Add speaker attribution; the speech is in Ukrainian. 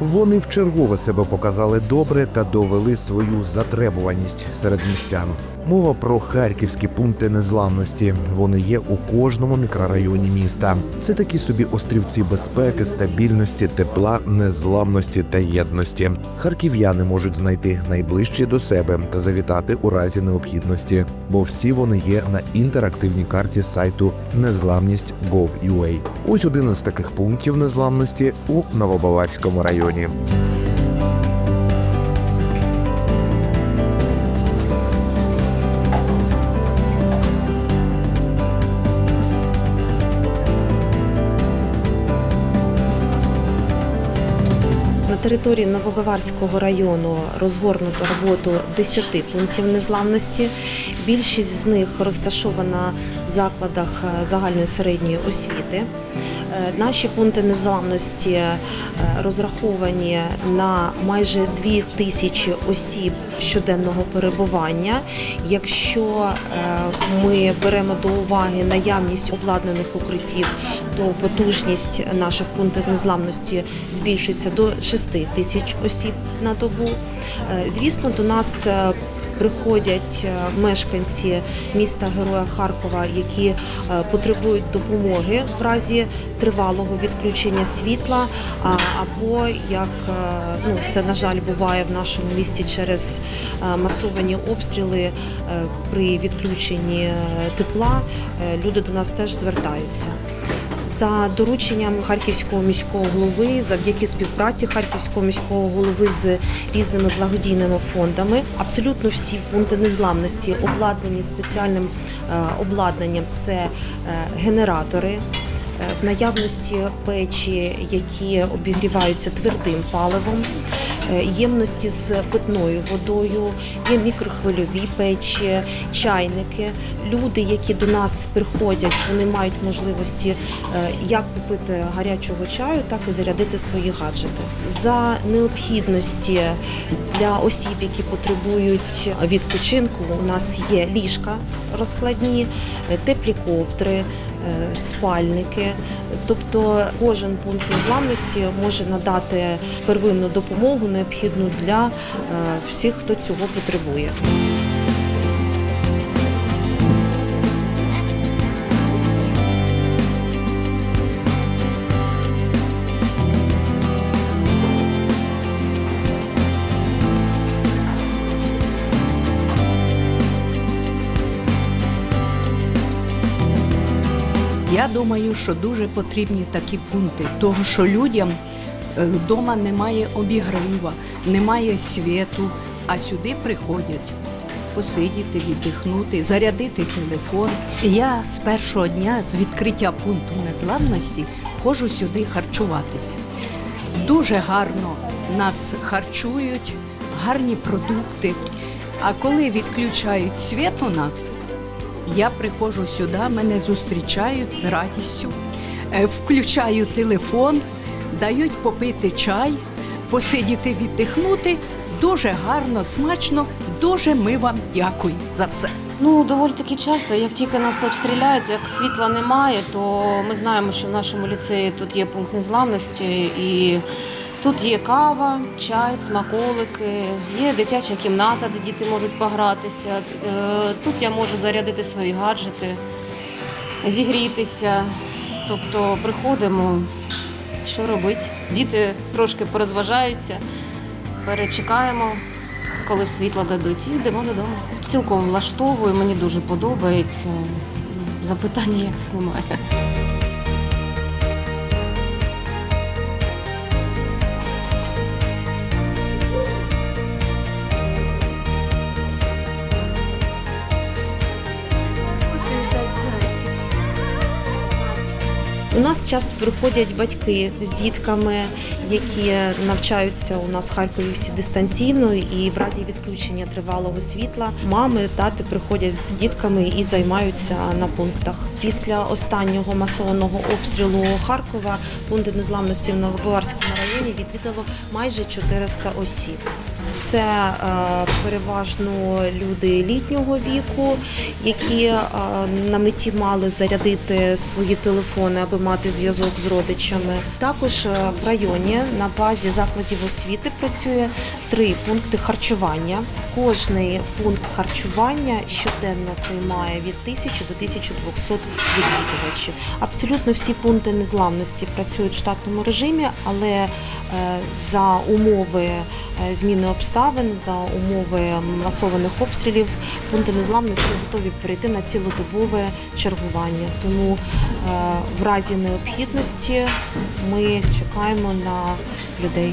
Speaker 1: Вони вчергове себе показали добре та довели свою затребуваність серед містян. Мова про харківські пункти незламності. Вони є у кожному мікрорайоні міста. Це такі собі острівці безпеки, стабільності, тепла, незламності та єдності. Харків'яни можуть знайти найближчі до себе та завітати у разі необхідності, бо всі вони є на інтерактивній карті сайту незламність.gov.ua. Ось один із таких пунктів незламності у Новобаварському районі.
Speaker 2: Території Новобаварського району розгорнуто роботу 10 пунктів незламності. Більшість з них розташована в закладах е, загальної середньої освіти. Е, Наші пункти незламності е, розраховані на майже 2 тисячі осіб щоденного перебування. Якщо е, ми беремо до уваги наявність обладнаних укриттів, то потужність наших пунктів незламності збільшується до 6 тисяч осіб на добу. Звісно, до нас приходять е, мешканці міста Героя Харкова, які е, потребують допомоги в разі тривалого відключення світла, або як е, ну це на жаль буває в нашому місті через масовані обстріли при відключенні тепла. Люди до нас теж звертаються. За дорученням Харківського міського голови, завдяки співпраці Харківського міського голови з різними благодійними фондами, абсолютно всі пункти незламності обладнані спеціальним е, обладнанням. Це е, генератори. е, В наявності печі, які обігріваються твердим паливом, ємності з питною водою, є мікрохвильові печі, чайники. Люди, які до нас приходять, вони мають можливості е, як купити гарячого чаю, так і зарядити свої гаджети. За необхідності для осіб, які потребують відпочинку, у нас є ліжка розкладні, е, теплі ковдри, е, спальники. Тобто кожен пункт незламності може надати первинну допомогу, необхідну для е, всіх, хто цього потребує.
Speaker 3: Я думаю, що дуже потрібні такі пункти, тому що людям вдома немає обігрива, немає світу, а сюди приходять посидіти, віддихнути, зарядити телефон. Я з першого дня з відкриття пункту незламності ходжу сюди харчуватися. Дуже гарно нас харчують, гарні продукти. А коли відключають світ у нас, я приходжу сюди, мене зустрічають з радістю, Е, включаю телефон, дають попити чай, посидіти, віддихнути. Дуже гарно, смачно, дуже ми вам дякую за все.
Speaker 4: Ну, доволі таки часто, як тільки нас обстріляють, як світла немає, то ми знаємо, що в нашому ліцеї тут є пункт незламності і тут є кава, чай, смаколики, є дитяча кімната, де діти можуть погратися. Е, Тут я можу зарядити свої гаджети, зігрітися. Тобто приходимо, що робити? Діти трошки порозважаються, перечекаємо, коли світло дадуть, і йдемо додому. Цілком влаштовую, мені дуже подобається. Запитань ніяких немає.
Speaker 2: Нас часто приходять батьки з дітками, які навчаються у нас в Харкові всі дистанційно, і в разі відключення тривалого світла мами, тати приходять з дітками і займаються на пунктах. Після останнього масованого обстрілу Харкова пункти незламності в Новобаварському районі відвідало майже 400 осіб. Це е, переважно люди літнього віку, які е, на меті мали зарядити свої телефони, аби мати зв'язок з родичами. Також е, в районі на базі закладів освіти працює три пункти харчування. Кожний пункт харчування щоденно приймає від 1000 до 1200 відвідувачів. Абсолютно всі пункти незламності працюють в штатному режимі, але е, за умови е, зміни обставин, за умови масованих обстрілів, пункти незламності готові перейти на цілодобове чергування. Тому е, в разі необхідності ми чекаємо на людей.